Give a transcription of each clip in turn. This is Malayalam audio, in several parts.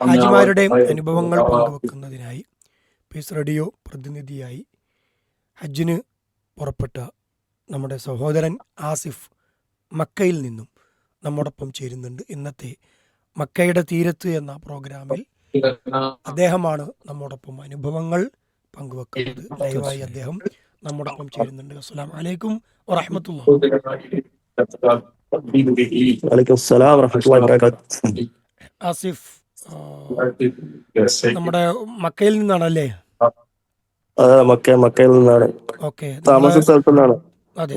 ഹാജിമാരുടെ അനുഭവങ്ങൾ പങ്കുവെക്കുന്നതിനായി പീസ് റേഡിയോ പ്രതിനിധിയായി ഹജ്ജിന് പുറപ്പെട്ട നമ്മുടെ സഹോദരൻ ആസിഫ് മക്കയിൽ നിന്നും നമ്മോടൊപ്പം ചേരുന്നുണ്ട്. ഇന്നത്തെ മക്കയുടെ തീരത്ത് എന്ന പ്രോഗ്രാമിൽ അദ്ദേഹമാണ് നമ്മോടൊപ്പം അനുഭവങ്ങൾ പങ്കുവെക്കുന്നത്. ദയവായി അദ്ദേഹം നമ്മോടൊപ്പം ചേരുന്നുണ്ട്. അസ്സലാം വലൈക്കും വറഹമത്തുള്ള വലൈക്കും സ്സലാം വറഹ്മത്തുള്ളാഹി വബറകാതുഹു. ആസിഫ് നമ്മുടെ മക്കയിൽ നിന്നാണല്ലേ? അതെ മക്ക മക്കയിൽ നിന്നാണ്. ഓക്കെ. താമസ സ്ഥലത്തു നിന്നാണ് അതെ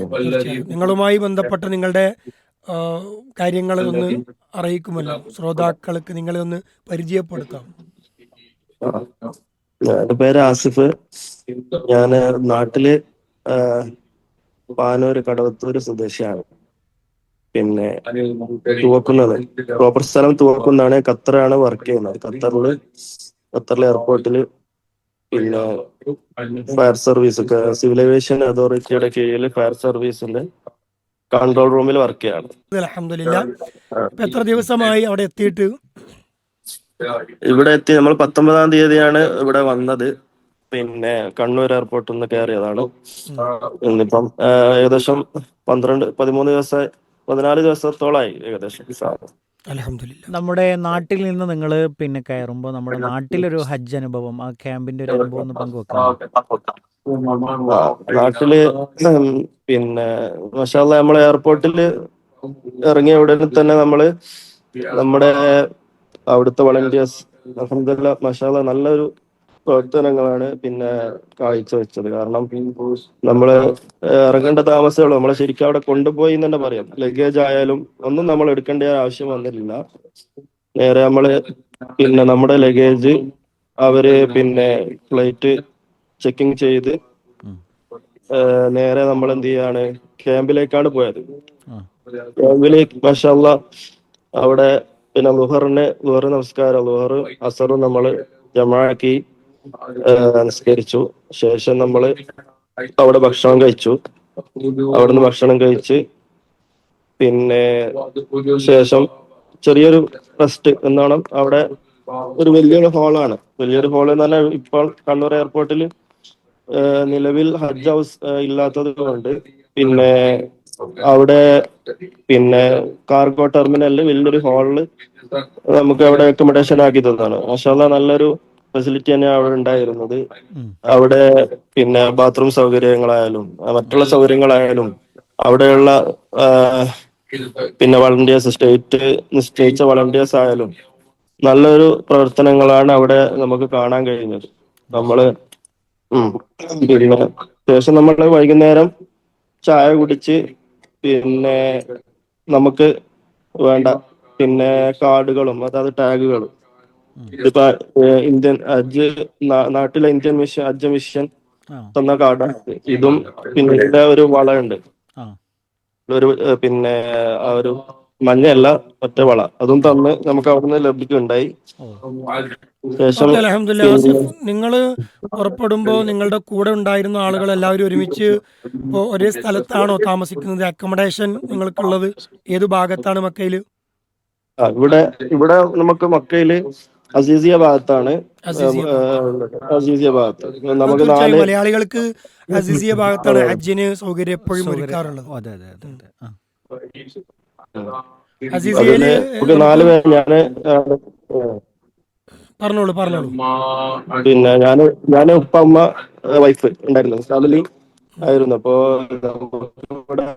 നിങ്ങളുമായി ബന്ധപ്പെട്ട നിങ്ങളുടെ കാര്യങ്ങളെ കാര്യങ്ങൾ ഒന്ന് അറിയിക്കുമല്ലോ. ശ്രോതാക്കൾക്ക് നിങ്ങളെ ഒന്ന് പരിചയപ്പെടുത്താം. എന്റെ പേര് ആസിഫ്. ഞാൻ നാട്ടിൽ പാനൂര് കടവത്തൂര് സ്വദേശിയാണ്. പിന്നെ തുവക്കുന്നത്. പ്രോപ്പർ സ്ഥലം തുവക്കുന്നതാണ് ഖത്തറാണ് വർക്ക് ചെയ്യുന്നത്. ഖത്തറിൽ ഖത്തറിലെ എയർപോർട്ടിൽ പിന്നെ ഫയർ സർവീസ് സിവിൽ ഏവിയേഷൻ അതോറിറ്റിയുടെ കീഴിൽ ഫയർ സർവീസിന്റെ കൺട്രോൾ റൂമിൽ വർക്ക് ചെയ്യാണ്. അലഹമില്ല എത്ര ദിവസമായി അവിടെ എത്തിയിട്ട്? ഇവിടെ എത്തി നമ്മൾ പത്തൊമ്പതാം തീയതിയാണ് ഇവിടെ വന്നത്. പിന്നെ കണ്ണൂർ എയർപോർട്ടിൽ നിന്ന് കയറിയതാണ്. ഇന്നിപ്പം ഏകദേശം പന്ത്രണ്ട് പതിമൂന്ന് ദിവസം പതിനാല് ദിവസത്തോളായി ഏകദേശം നമ്മുടെ നാട്ടിൽ നിന്ന് നിങ്ങൾ പിന്നെ കയറുമ്പോൾ നമ്മുടെ നാട്ടിലൊരു ഹജ്ജ് അനുഭവം ആ ക്യാമ്പിന്റെ ഒരു അനുഭവം ഒന്ന് പങ്കുവെക്കാം നാട്ടിൽ പിന്നെ മഷാല്ല നമ്മളെ എയർപോർട്ടിൽ ഇറങ്ങിയ ഉടനെ തന്നെ നമ്മൾ നമ്മുടെ അവിടുത്തെ വളണ്ടിയേഴ്സ് അലഹമില്ല മഷാല നല്ലൊരു പ്രവർത്തനങ്ങളാണ് പിന്നെ കാഴ്ചവെച്ചത് കാരണം നമ്മൾ ഇറങ്ങേണ്ട താമസമുള്ളൂ. നമ്മളെ ശരിക്കും അവിടെ കൊണ്ടുപോയി എന്ന് തന്നെ പറയാം. ലഗേജ് ആയാലും ഒന്നും നമ്മൾ എടുക്കേണ്ട ആവശ്യം വന്നിട്ടില്ല. നേരെ നമ്മൾ പിന്നെ നമ്മുടെ ലഗേജ് അവർ പിന്നെ ഫ്ലൈറ്റ് ചെക്കിങ് ചെയ്ത് നേരെ നമ്മൾ എന്ത് ചെയ്യാണ് ക്യാമ്പിലേക്കാണ് പോയത്. ക്യാമ്പിലേക്ക് മഷാല്ല അവിടെ പിന്നെ ലുഹറിന് ലുഹർ നമസ്കാരം. ലുഹർ അസറും നമ്മൾ ജമാക്കി നിസ്കരിച്ചു. ശേഷം നമ്മൾ അവിടെ ഭക്ഷണം കഴിച്ചു. അവിടുന്ന് ഭക്ഷണം കഴിച്ച് പിന്നെ ശേഷം ചെറിയൊരു റെസ്റ്റ് എന്നാണ് അവിടെ ഒരു വലിയൊരു ഹാളാണ് വലിയൊരു ഹാൾ എന്ന് പറഞ്ഞാൽ ഇപ്പോൾ കണ്ണൂർ എയർപോർട്ടിൽ നിലവിൽ ഹജ്ജ് ഹൗസ് ഇല്ലാത്തത് കൊണ്ട് പിന്നെ അവിടെ പിന്നെ കാർഗോ ടെർമിനലിൽ വലിയൊരു ഹാളിൽ നമുക്ക് അവിടെ അക്കോമഡേഷൻ ആക്കി തന്നതാണ്. മാഷാല്ല നല്ലൊരു ഫെസിലിറ്റി തന്നെ അവിടെ ഉണ്ടായിരുന്നത്. അവിടെ പിന്നെ ബാത്റൂം സൗകര്യങ്ങളായാലും മറ്റുള്ള സൗകര്യങ്ങളായാലും അവിടെയുള്ള പിന്നെ വളണ്ടിയേഴ്സ് സ്റ്റേറ്റ് നിശ്ചയിച്ച വളണ്ടിയേഴ്സ് ആയാലും നല്ലൊരു പ്രവർത്തനങ്ങളാണ് അവിടെ നമുക്ക് കാണാൻ കഴിഞ്ഞത്. നമ്മൾ പിന്നെ ശേഷം നമ്മൾ വൈകുന്നേരം ചായ കുടിച്ച് പിന്നെ നമുക്ക് വേണ്ട പിന്നെ കാർഡുകളും അതായത് ടാഗുകളും ഇതിപ്പോ ഇന്ത്യൻ അജ് നാട്ടിലെ ഇന്ത്യൻ മിഷൻ അജ് മിഷൻ തന്ന കാർഡാണ് ഇതും. പിന്നെ ഒരു വളയുണ്ട്. ഒരു പിന്നെ ആ ഒരു മഞ്ഞയല്ല ഒറ്റ വള. അതും തന്ന് നമുക്ക് അവിടുന്ന് ലഭിക്കുണ്ടായി നിങ്ങൾ ശേഷം നിങ്ങൾ പുറപ്പെടുമ്പോൾ നിങ്ങളുടെ കൂടെ ഉണ്ടായിരുന്ന ആളുകൾ എല്ലാവരും ഒരുമിച്ച് ഒരേ സ്ഥലത്താണോ താമസിക്കുന്നത്? അക്കോമഡേഷൻ നിങ്ങൾക്കുള്ളത് ഏത് ഭാഗത്താണ് മക്കയിൽ? ഇവിടെ ഇവിടെ നമുക്ക് മക്കയിൽ അസീസിയ ഭാഗത്താണ് അസീസിയ ഭാഗത്ത്. നമുക്ക് നാല് മലയാളികൾക്ക് അസീസിയ ഭാഗത്താണ് ഹജ്ജിന് സൗകര്യം എപ്പോഴും ഒരുക്കാറുള്ളത്. അതെ അതെ അതെ നമുക്ക് നാല് പേര് ഞാൻ പറഞ്ഞോളൂ പറഞ്ഞോളൂ. പിന്നെ ഞാൻ ഞാൻ ഉപ്പ അമ്മ വൈഫ് ഉണ്ടായിരുന്നു. ഫാമിലി ആയിരുന്നു. അപ്പോ ഇവിടെ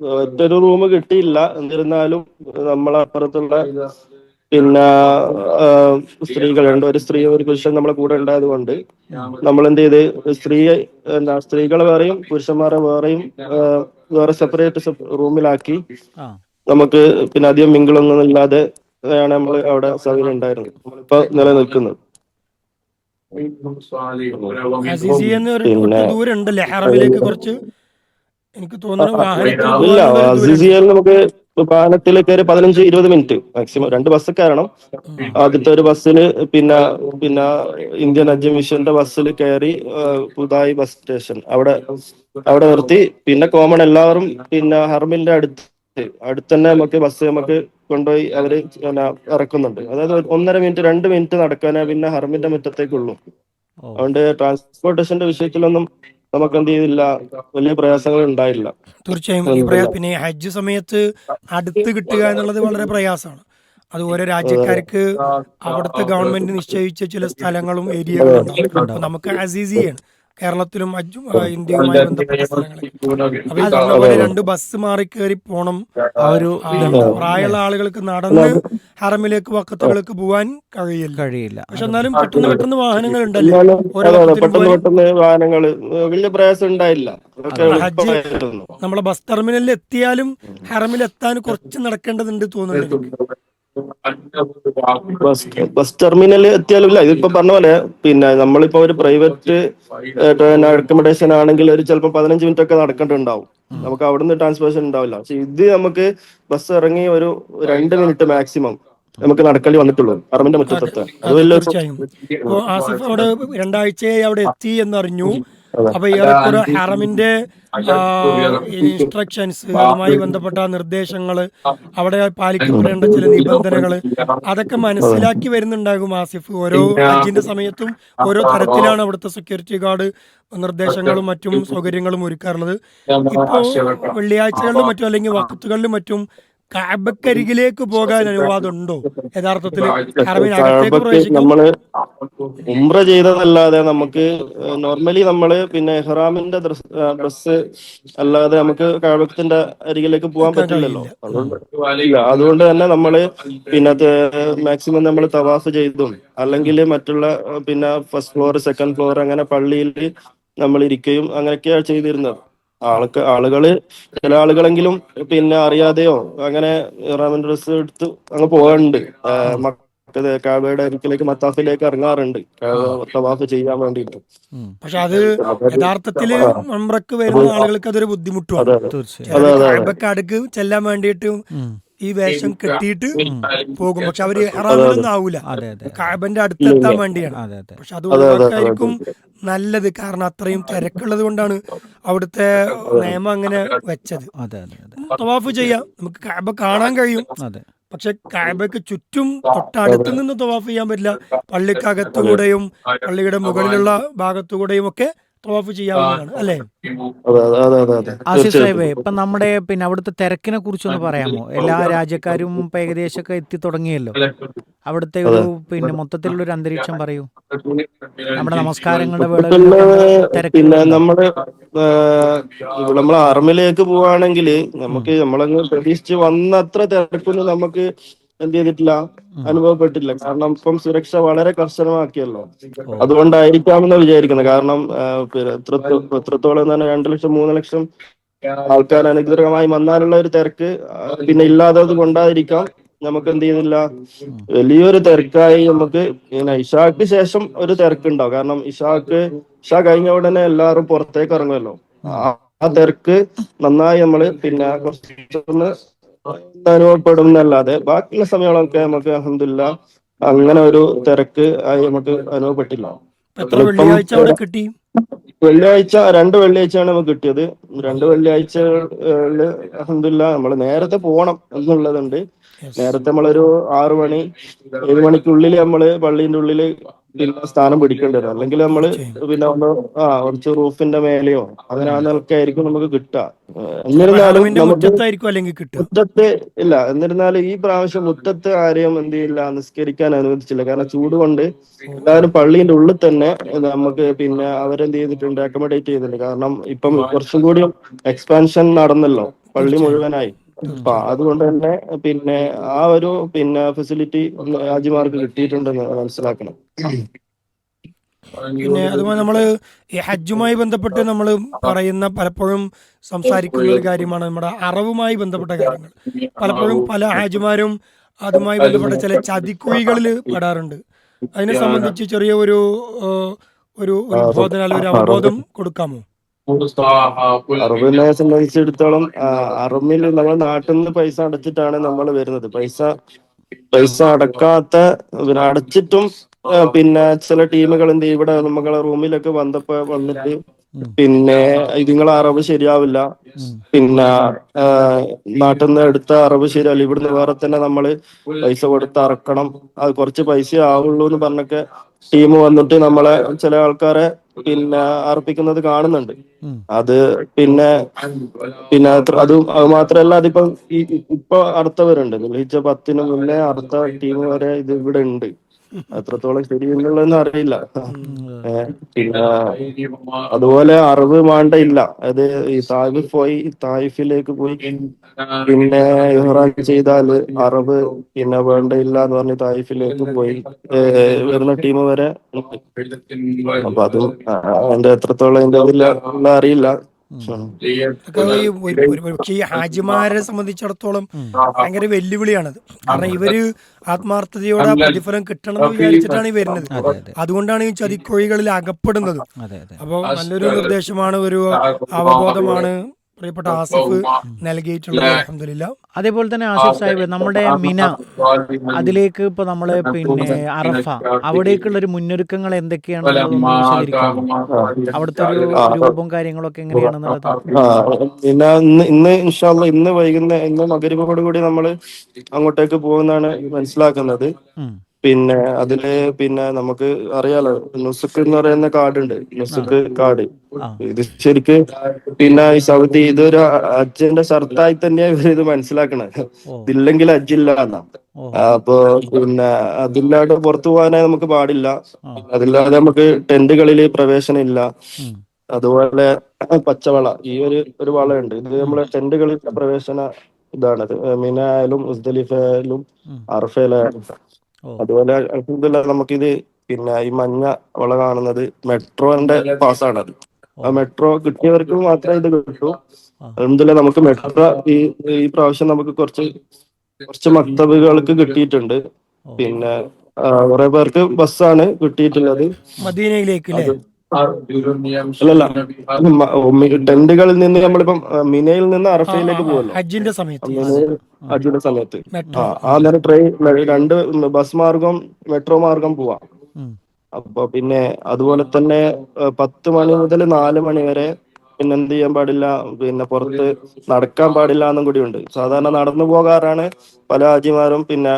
ഒറ്റൊരു റൂം കിട്ടിയില്ല. എന്നിരുന്നാലും നമ്മളപ്പുറത്തുള്ള പിന്നെ സ്ത്രീകൾ രണ്ട് ഒരു സ്ത്രീ ഒരു പുരുഷൻ നമ്മളെ കൂടെ ഉണ്ടായത് കൊണ്ട് നമ്മൾ എന്ത് ചെയ്ത് സ്ത്രീ എന്താ സ്ത്രീകളെ വേറെയും പുരുഷന്മാരെ വേറെയും വേറെ സെപ്പറേറ്റ് റൂമിലാക്കി നമുക്ക് പിന്നെ അധികം മിങ്കിളൊന്നും ഇല്ലാതെ ആണ് നമ്മൾ അവിടെ സൗകര്യം ഉണ്ടായിരുന്നത്. നമ്മളിപ്പോ നിലനിൽക്കുന്നത്. പിന്നെ ഹറമിലേക്ക് കുറച്ച് എനിക്ക് തോന്നുന്നു ഇല്ല നമുക്ക് വാഹനത്തിൽ കയറി പതിനഞ്ച് ഇരുപത് മിനിറ്റ് മാക്സിമം രണ്ട് ബസ് കയറണം. ആദ്യത്തെ ഒരു ബസ്സിന് പിന്നെ പിന്നെ ഇന്ത്യൻ ഹജ്ജ് മിഷന്റെ ബസ്സിൽ കയറി പുതായി ബസ് സ്റ്റേഷൻ അവിടെ അവിടെ നിർത്തി. പിന്നെ കോമൺ എല്ലാവരും പിന്നെ ഹർമിന്റെ അടുത്ത്. അടുത്തന്നെ നമുക്ക് ബസ് നമുക്ക് കൊണ്ടുപോയി അവർ ഇറക്കുന്നുണ്ട്. അതായത് ഒന്നര മിനിറ്റ് രണ്ട് മിനിറ്റ് നടക്കാനേ പിന്നെ ഹർമിന്റെ മുറ്റത്തേക്കുള്ളൂ. അതുകൊണ്ട് ട്രാൻസ്പോർട്ടേഷന്റെ വിഷയത്തിലൊന്നും നമുക്ക് എന്ത് ചെയ്തില്ല വലിയ പ്രയാസങ്ങൾ ഉണ്ടായില്ല. തീർച്ചയായും. പിന്നെ ഹജ്ജ് സമയത്ത് അടുത്ത് കിട്ടുക എന്നുള്ളത് വളരെ പ്രയാസമാണ്. അത് ഓരോ രാജ്യക്കാർക്ക് അവിടുത്തെ ഗവൺമെന്റ് നിശ്ചയിച്ച ചില സ്ഥലങ്ങളും ഏരിയകളും ഉണ്ടാവും. നമുക്ക് അസീസിയാണ്. കേരളത്തിലും അജും ഇന്ത്യയുമായി ബന്ധപ്പെട്ട സ്ഥലങ്ങളിൽ അപ്പൊ രണ്ട് ബസ് മാറി കയറി പോണം. ആ ഒരു പ്രായമുള്ള ആളുകൾക്ക് നടന്ന് ഹറമിലേക്ക് വക്കത്തുകൾക്ക് പോവാൻ കഴിയില്ല. കഴിയില്ല. പക്ഷെ എന്നാലും പെട്ടെന്ന് പെട്ടെന്ന് വാഹനങ്ങൾ ഉണ്ടല്ലോ? പെട്ടെന്ന് പെട്ടെന്ന് വാഹനങ്ങൾ വലിയ പ്രയാസം ഉണ്ടായില്ല. ഹജ്ജ് നമ്മളെ ബസ് ടെർമിനലിൽ എത്തിയാലും ഹറമിൽ എത്താൻ കുറച്ച് നടക്കേണ്ടതുണ്ട് തോന്നുന്നുണ്ട്. ബസ് ബസ് ടെർമിനൽ എത്തിയാലും ഇല്ല. ഇതിപ്പോ പറഞ്ഞ പോലെ പിന്നെ നമ്മളിപ്പോ ഒരു പ്രൈവറ്റ് അക്കോമഡേഷൻ ആണെങ്കിൽ ഒരു ചിലപ്പോൾ പതിനഞ്ച് മിനിറ്റ് ഒക്കെ നടക്കേണ്ടിണ്ടാവും നമുക്ക് അവിടുന്ന് ട്രാൻസ്പോർട്ടേഷൻ ഉണ്ടാവില്ല. പക്ഷെ ഇത് നമുക്ക് ബസ് ഇറങ്ങി ഒരു രണ്ട് മിനിറ്റ് മാക്സിമം നമുക്ക് നടക്കളി വന്നിട്ടുള്ളൂ പറമ്പിന്റെ മുറ്റത്തെത്താൻ അത് അതെ വലിയ തീർച്ചയായും. ഇപ്പോ ആസിഫ് അവിടെ രണ്ടാഴ്ചയായി അവിടെ എത്തി എന്നറിഞ്ഞു. അപ്പൊ ഏറെക്കുറെ ഹറമിന്റെ ഇൻസ്ട്രക്ഷൻസ് അതുമായി ബന്ധപ്പെട്ട നിർദ്ദേശങ്ങൾ അവിടെ പാലിക്കപ്പെടേണ്ട ചില നിബന്ധനകൾ അതൊക്കെ മനസ്സിലാക്കി വരുന്നുണ്ടാകും ആസിഫ്. ഓരോ ഹജ്ജിന്റെ സമയത്തും ഓരോ തരത്തിലാണ് അവിടുത്തെ സെക്യൂരിറ്റി ഗാർഡ് നിർദ്ദേശങ്ങളും മറ്റും സൗകര്യങ്ങളും ഒരുക്കാറുള്ളത്. ഇപ്പോ വെള്ളിയാഴ്ചകളിലും മറ്റും അല്ലെങ്കിൽ വക്കത്തുകളിലും മറ്റും കാബക്കരികിലേക്ക് പോകാൻ അനുവാദമുണ്ടോ? യഥാർത്ഥത്തിൽ നമ്മൾ ഉംറ ചെയ്തതല്ലാതെ നമുക്ക് നോർമലി നമ്മൾ പിന്നെ ഇഹ്റാമിന്റെ ഡ്രസ് അല്ലാതെ നമുക്ക് കഅബത്തിന്റെ അരികിലേക്ക് പോകാൻ പറ്റില്ലല്ലോ. ഇല്ല അതുകൊണ്ട് തന്നെ നമ്മൾ പിന്നെ മാക്സിമം നമ്മൾ തവാഫ് ചെയ്തും അല്ലെങ്കിൽ മറ്റുള്ള പിന്നെ ഫസ്റ്റ് ഫ്ലോർ സെക്കൻഡ് ഫ്ലോർ അങ്ങനെ പള്ളിയിൽ നമ്മൾ ഇരിക്കുകയും അങ്ങനെയൊക്കെയാണ് ചെയ്തിരുന്നത്. ആൾക്ക് ആളുകൾ ചില ആളുകളെങ്കിലും പിന്നെ അറിയാതെയോ അങ്ങനെ ഇറാമിൻ ഡ്രസ് എടുത്ത് അങ്ങ് പോകാറുണ്ട്. കാബയുടെ അരിക്കിലേക്ക് മത്താഫിലേക്ക് ഇറങ്ങാറുണ്ട്. തവാഫ് ചെയ്യാൻ വേണ്ടിയിട്ട്. പക്ഷെ അത് യഥാർത്ഥത്തിൽ ഉംറക്ക് വരുന്ന ആളുകൾക്ക് അതൊരു അതെ. അടുക്ക് ചെല്ലാൻ വേണ്ടിയിട്ട്. ഈ വേഷം കെട്ടിയിട്ട് പോകും. പക്ഷെ അവർ ഹറാമിലൊന്നും ആവൂല. കാബന്റെ അടുത്ത് എത്താൻ വേണ്ടിയാണ്. പക്ഷെ അത് ഒഴിവാക്കായിരിക്കും നല്ലത്. കാരണം അത്രയും തിരക്കുള്ളത് കൊണ്ടാണ് അവിടുത്തെ നിയമം അങ്ങനെ വെച്ചത്. അതെ അതെ അതെ. തവാഫ് ചെയ്യാം. നമുക്ക് കാബ കാണാൻ കഴിയും. അതെ. പക്ഷെ കാബയ്ക്ക് ചുറ്റും തൊട്ടടുത്ത് നിന്ന് തവാഫ് ചെയ്യാൻ പറ്റില്ല. പള്ളിക്കകത്തുകൂടെയും പള്ളിയുടെ മുകളിലുള്ള ഭാഗത്തുകൂടെയും ഒക്കെ തവാഫ് ചെയ്യാവുന്നതാണ് അല്ലേ? ആസിഫ് സാഹിബേ ഇപ്പൊ നമ്മുടെ പിന്നെ അവിടുത്തെ തിരക്കിനെ കുറിച്ചൊന്ന് പറയാമോ? എല്ലാ രാജ്യക്കാരും ഇപ്പൊ ഏകദേശമൊക്കെ എത്തി തുടങ്ങിയല്ലോ. അവിടുത്തെ ഒരു പിന്നെ മൊത്തത്തിലുള്ള ഒരു അന്തരീക്ഷം പറയൂ. നമ്മുടെ നമസ്കാരങ്ങളുടെ പിന്നെ നമ്മുടെ നമ്മൾ നമ്മൾ ആർമിലേക്ക് പോവാണെങ്കിൽ നമുക്ക് നമ്മളങ്ങ് പ്രതീക്ഷിച്ച് വന്ന അത്ര തിരക്കൊന്നും നമുക്ക് എന്ത് ചെയ്തിട്ടില്ല? അനുഭവപ്പെട്ടില്ല കാരണം ഇപ്പം സുരക്ഷ വളരെ കർശനമാക്കിയല്ലോ. അതുകൊണ്ടായിരിക്കാമെന്ന് വിചാരിക്കുന്നത്. കാരണം എത്രത്തോളം തന്നെ രണ്ടു ലക്ഷം മൂന്ന് ലക്ഷം ആൾക്കാർ അനുഗ്രഹമായി വന്നാലുള്ള ഒരു തിരക്ക് പിന്നെ ഇല്ലാത്തത് കൊണ്ടായിരിക്കാം നമുക്ക് എന്ത് ചെയ്യുന്നില്ല? വലിയൊരു തിരക്കായി നമുക്ക് പിന്നെ ഇഷാക്ക് ശേഷം ഒരു തിരക്കുണ്ടാവും. കാരണം ഇഷാക്ക് ഇഷ കഴിഞ്ഞ ഉടനെ എല്ലാവരും പുറത്തേക്ക് ഇറങ്ങുമല്ലോ. ആ തിരക്ക് നന്നായി നമ്മൾ പിന്നെ കുറച്ചൊന്ന് അനുഭവപ്പെടും എന്നല്ലാതെ ബാക്കിയുള്ള സമയങ്ങളൊക്കെ നമുക്ക് അഹമ്മദില്ല അങ്ങനെ ഒരു തിരക്ക് ആയി നമുക്ക് അനുഭവപ്പെട്ടില്ല. കിട്ടി? വെള്ളിയാഴ്ച രണ്ട് വെള്ളിയാഴ്ചയാണ് നമുക്ക് കിട്ടിയത്. രണ്ട് വെള്ളിയാഴ്ചകളിൽ അഹമ്മദില്ല നമ്മൾ നേരത്തെ പോകണം എന്നുള്ളതുണ്ട്. നേരത്തെ നമ്മളൊരു ആറു മണി ഏഴ് മണിക്കുള്ളിൽ നമ്മൾ പള്ളിന്റെ ഉള്ളിൽ പിന്നെ സ്ഥാനം പിടിക്കേണ്ടി വരും. അല്ലെങ്കിൽ നമ്മൾ തീർച്ചയായും. പിന്നെ ഒന്ന് ആ കുറച്ച് റൂഫിന്റെ മേലെയോ അങ്ങനെ ആ നിലക്കെ ആയിരിക്കും നമുക്ക് കിട്ടുക. എന്നിരുന്നാലും മുറ്റത്ത് ഇല്ല എന്നിരുന്നാലും ഈ പ്രാവശ്യം മുറ്റത്ത് ആരെയും എന്ത് ചെയ്യില്ല നിസ്കരിക്കാൻ അനുവദിച്ചില്ല. കാരണം ചൂട് കൊണ്ട് എല്ലാവരും പള്ളിന്റെ ഉള്ളിൽ തന്നെ നമുക്ക് പിന്നെ അവരെന്ത് ചെയ്തിട്ടുണ്ട് അക്കോമഡേറ്റ് ചെയ്തിട്ടുണ്ട്. കാരണം ഇപ്പം കുറച്ചും കൂടി എക്സ്പാൻഷൻ നടന്നല്ലോ പള്ളി. മുഴുവനായി. അപ്പൊ അതുകൊണ്ട് തന്നെ പിന്നെ ആ ഒരു പിന്നെ ഫെസിലിറ്റി ഹാജിമാർക്ക് കിട്ടിയിട്ടുണ്ടെന്ന് മനസ്സിലാക്കണം. പിന്നെ അതുപോലെ നമ്മൾ ഈ ഹജ്ജുമായി ബന്ധപ്പെട്ട് നമ്മൾ പറയുന്ന പലപ്പോഴും സംസാരിക്കുന്ന ഒരു കാര്യമാണ് നമ്മുടെ അറവുമായി ബന്ധപ്പെട്ട കാര്യങ്ങൾ. പലപ്പോഴും പല ഹാജിമാരും അതുമായി ബന്ധപ്പെട്ട ചില ചതിക്കുഴികളിൽ പെടാറുണ്ട്. അതിനെ സംബന്ധിച്ച് ചെറിയ ഒരു ഒരു ഉദ്ബോധന അല്ലെങ്കിൽ ഒരു അവബോധം കൊടുക്കാമോ? അറബിനെ സംബന്ധിച്ചിടത്തോളം അറബിൽ നമ്മൾ നാട്ടിൽ നിന്ന് പൈസ അടച്ചിട്ടാണ് നമ്മൾ വരുന്നത്. പൈസ പൈസ അടക്കാത്ത അടച്ചിട്ടും പിന്നെ ചില ടീമുകൾ എന്ത് ചെയ്യും? ഇവിടെ നമ്മളെ റൂമിലൊക്കെ വന്നപ്പോ വന്നിട്ട് പിന്നെ ഇതിങ്ങളെ അറിവ് ശരിയാവില്ല. പിന്നെ നാട്ടിൽ നിന്ന് എടുത്ത അറിവ് ശരിയാവില്ല. ഇവിടുന്ന് വേറെ തന്നെ നമ്മൾ പൈസ കൊടുത്ത് അറക്കണം. അത് കുറച്ച് പൈസ ആവുള്ളൂ എന്ന് പറഞ്ഞൊക്കെ ടീം വന്നിട്ട് നമ്മളെ ചില ആൾക്കാരെ പിന്നെ അർപ്പിക്കുന്നത് കാണുന്നുണ്ട്. അത് പിന്നെ പിന്നെ അത് അത് മാത്രല്ല അതിപ്പം ഈ ഇപ്പൊ അടുത്തവരുണ്ട്. വിളിച്ച പത്തിന് മുന്നേ അടുത്ത ടീം വരെ ഇത് ഇവിടെ ഉണ്ട്. എത്രത്തോളം ശരിയുള്ളതെന്ന് അറിയില്ല. അതുപോലെ അറിവ് വേണ്ട ഇല്ല. അത് ഈ തായിഫ് പോയി തായിഫിലേക്ക് പോയി. പിന്നെ ഇഹ്റാൻ ചെയ്താൽ അറിവ് പിന്നെ വേണ്ട ഇല്ല എന്ന് പറഞ്ഞ് തായിഫിലേക്ക് പോയി. വരുന്ന ടീം വരെ. അപ്പൊ അതും അതിന്റെ എത്രത്തോളം ഇതില്ല അറിയില്ല. ഈ ഹാജിമാരെ സംബന്ധിച്ചിടത്തോളം ഭയങ്കര വെല്ലുവിളിയാണത്. കാരണം ഇവർ ആത്മാർത്ഥതയോടെ പ്രതിഫലം കിട്ടണം എന്ന് വിചാരിച്ചിട്ടാണ് ഈ വരുന്നത്. അതെ അതെ അതുകൊണ്ടാണ് ഈ ചതിക്കുഴികളിൽ അകപ്പെടുന്നത്. അപ്പോൾ നല്ലൊരു നിർദ്ദേശമാണ് ഒരു അവബോധമാണ് പ്രിയപ്പെട്ട ആസിഫ് നൽകിയിട്ടുള്ളത് അലഹമില്ല അതേപോലെ തന്നെ ആസിഫ് സാഹിബ് നമ്മുടെ മിന അതിലേക്ക് ഇപ്പൊ നമ്മൾ പിന്നെ അറഫ അവിടേക്കുള്ള ഒരു മുന്നൊരുക്കങ്ങൾ എന്തൊക്കെയാണ് അവിടുത്തെ ഒരു രൂപവും കാര്യങ്ങളൊക്കെ എങ്ങനെയാണെന്നുള്ളത് ഇന്ന് ഇന്ന് ഇൻഷാല്ല ഇന്ന് വൈകുന്നേരം ഇന്ന് കൂടി നമ്മൾ അങ്ങോട്ടേക്ക് പോകുന്നതാണ് മനസ്സിലാക്കുന്നത് പിന്നെ അതിൽ പിന്നെ നമുക്ക് അറിയാലോ നുസുക്ക് എന്ന് പറയുന്ന കാർഡ് ഉണ്ട് നുസുക്ക് കാർഡ്. ഇത് ശരിക്ക് പിന്നെ ഈ സൗദി ഇതൊരു അജ്ജിന്റെ ഷർത്തായി തന്നെയാ ഇവർ ഇത് മനസ്സിലാക്കണത് ഇല്ലെങ്കിൽ ഇതില്ലെങ്കിൽ അജ്ജില്ല എന്നാ. അപ്പൊ പിന്നെ അതില്ലാണ്ട് പുറത്തു പോകാനായി നമുക്ക് പാടില്ല. അതില്ലാതെ നമുക്ക് ടെന്റുകളിൽ പ്രവേശനം ഇല്ല. അതുപോലെ പച്ചവള ഈ ഒരു ഒരു വളയുണ്ട്. ഇത് നമ്മളെ ടെന്റുകളിൽ പ്രവേശന ഇതാണ്. മിന ആയാലും മുസ്ദലിഫ ആയാലും അർഫയിലായാലും അതുപോലെ അൽഹംദുലില്ല നമുക്കിത് പിന്നെ ഈ മഞ്ഞ വള കാണുന്നത് മെട്രോന്റെ പാസ്സാണത് ആ മെട്രോ കിട്ടിയവർക്ക് മാത്രമേ ഇത് കിട്ടൂ. അതുകൊണ്ടല്ലേ നമുക്ക് മെട്രോ ഈ ഈ പ്രാവശ്യം നമുക്ക് കുറച്ച് കുറച്ച് മക്തബുകൾക്ക് കിട്ടിയിട്ടുണ്ട്. പിന്നെ കുറെ പേർക്ക് ബസ്സാണ് കിട്ടിയിട്ടുള്ളത്. മദീനയിലേക്ക് അല്ലേ അല്ലല്ല ടെന്റുകളിൽ നിന്ന് നമ്മളിപ്പം മിനയിൽ നിന്ന് അറഫയിലേക്ക് പോകുന്നു ഹജ്ജിന്റെ സമയത്ത്. ഹജ്ജിന്റെ സമയത്ത്. ആ അന്നേരം ട്രെയിൻ രണ്ട് ബസ് മാർഗം മെട്രോ മാർഗം പോവാം. അപ്പൊ പിന്നെ അതുപോലെ തന്നെ പത്ത് മണി മുതൽ നാല് മണി വരെ പിന്നെ എന്ത് ചെയ്യാൻ പാടില്ല പിന്നെ പുറത്ത് നടക്കാൻ പാടില്ല എന്നും കൂടി ഉണ്ട്. സാധാരണ നടന്നു പോകാറാണ് പല ഹാജിമാരും പിന്നെ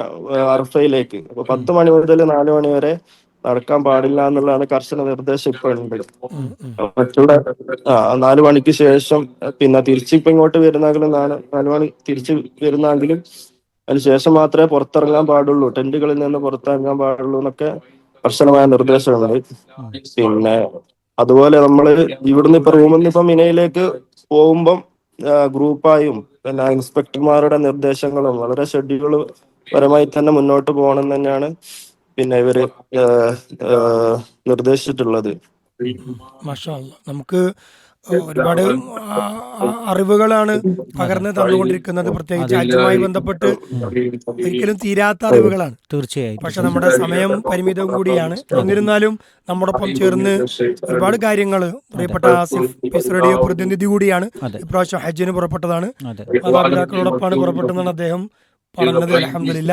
അർഫയിലേക്ക്. അപ്പൊ പത്ത് മണി മുതൽ നാല് മണി വരെ നടക്കാൻ പാടില്ല എന്നുള്ളതാണ് കർശന നിർദ്ദേശം ഇപ്പൊ ഉണ്ട്. മറ്റുള്ള ആ നാല് മണിക്ക് ശേഷം പിന്നെ തിരിച്ചിപ്പോ ഇങ്ങോട്ട് വരുന്നെങ്കിലും നാല് നാല് മണി തിരിച്ച് വരുന്നെങ്കിലും അതിനുശേഷം മാത്രമേ പുറത്തിറങ്ങാൻ പാടുള്ളൂ. ടെന്റുകളിൽ നിന്ന് പുറത്തിറങ്ങാൻ പാടുള്ളൂ എന്നൊക്കെ കർശനമായ നിർദ്ദേശങ്ങൾ പിന്നെ അതുപോലെ നമ്മൾ ഇവിടുന്ന് ഇപ്പൊ റൂമിൽ നിന്ന് ഇപ്പൊ മിനയിലേക്ക് പോകുമ്പം ഗ്രൂപ്പായും പിന്നെ ഇൻസ്പെക്ടർമാരുടെ നിർദ്ദേശങ്ങളും വളരെ ഷെഡ്യൂൾ പരമായി തന്നെ മുന്നോട്ട് പോകണം തന്നെയാണ് പിന്നെ ഇവർ നിർദ്ദേശിച്ചിട്ടുള്ളത്. നമുക്ക് ഒരുപാട് അറിവുകളാണ് പകർന്ന് തന്നുകൊണ്ടിരിക്കുന്നത്. പ്രത്യേകിച്ച് അച്ഛനുമായി ബന്ധപ്പെട്ട് ഒരിക്കലും തീരാത്ത അറിവുകളാണ്. തീർച്ചയായും പക്ഷെ നമ്മുടെ സമയം പരിമിതവും കൂടിയാണ്. എന്നിരുന്നാലും നമ്മോടൊപ്പം ചേർന്ന് ഒരുപാട് കാര്യങ്ങൾ പ്രിയപ്പെട്ട ആസിഫ് പീസ് റേഡിയോ പ്രതിനിധി കൂടിയാണ്. ഇപ്രാവശ്യം ഹജ്ജിന് പുറപ്പെട്ടതാണ്. മാതാപിതാക്കളോടൊപ്പമാണ് പുറപ്പെട്ടതെന്നാണ് അദ്ദേഹം പറഞ്ഞത് അലഹമില്ല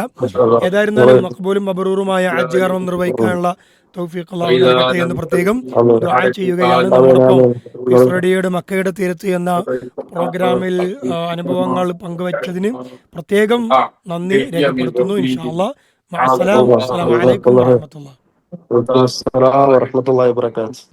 ഏതായിരുന്നാലും മക്ബൂലും മബറൂറുമായ ഹജ്ജ് കർമ്മം നിർവഹിക്കാനുള്ള തൗഫീഖ് നൽകട്ടെ എന്ന് പ്രത്യേകം ദുആ ചെയ്യുകയാണ്. നമ്മോടൊപ്പം പീസ് മക്കയുടെ തീരത്ത് എന്ന പ്രോഗ്രാമിൽ അനുഭവങ്ങൾ പങ്കുവച്ചതിന് പ്രത്യേകം നന്ദി രേഖപ്പെടുത്തുന്നു. ഇൻഷാല്ലാ അസ്സലാമു അലൈക്കും വറഹ്മത്തുള്ളാഹി വബറകാതുഹു.